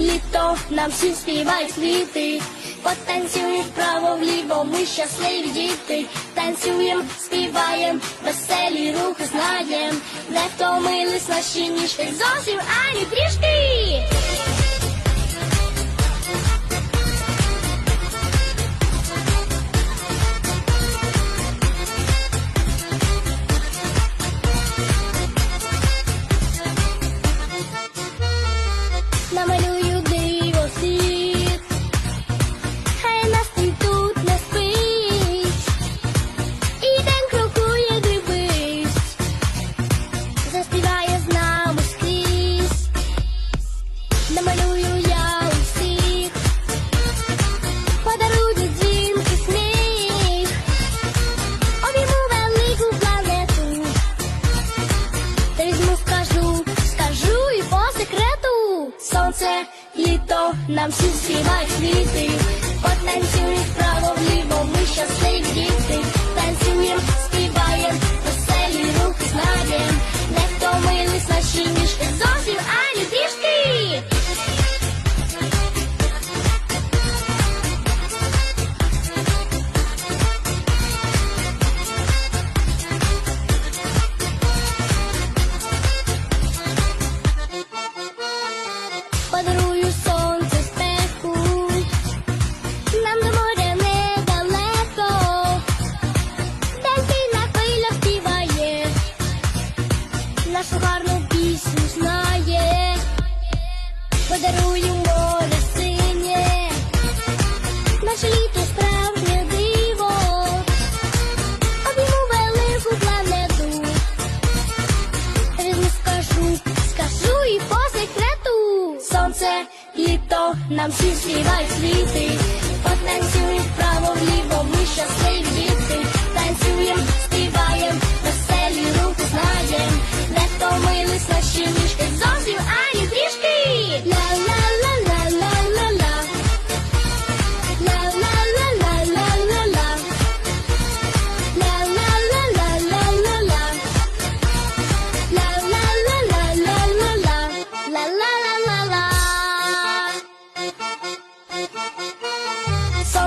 літо, нам всі співають квіти. Потанцюємо вправо вліво, ми щасливі діти. Танцюємо, співаємо, веселі рухи знаєм. Не втомились наші ніжки зовсім ані трішки. Нам всі співають квіти. Потанцюємо вправо вліво, ми щасливі діти. Танцюємо, співаємо, нашу гарну пісню знає, подарую море синє, наше літо справжнє диво, обійму велику планету. Візьму, скажу, скажу і по секрету. Сонце, літо, нам всі співають квіти. Потанцюємо вправо вліво, ми щасливі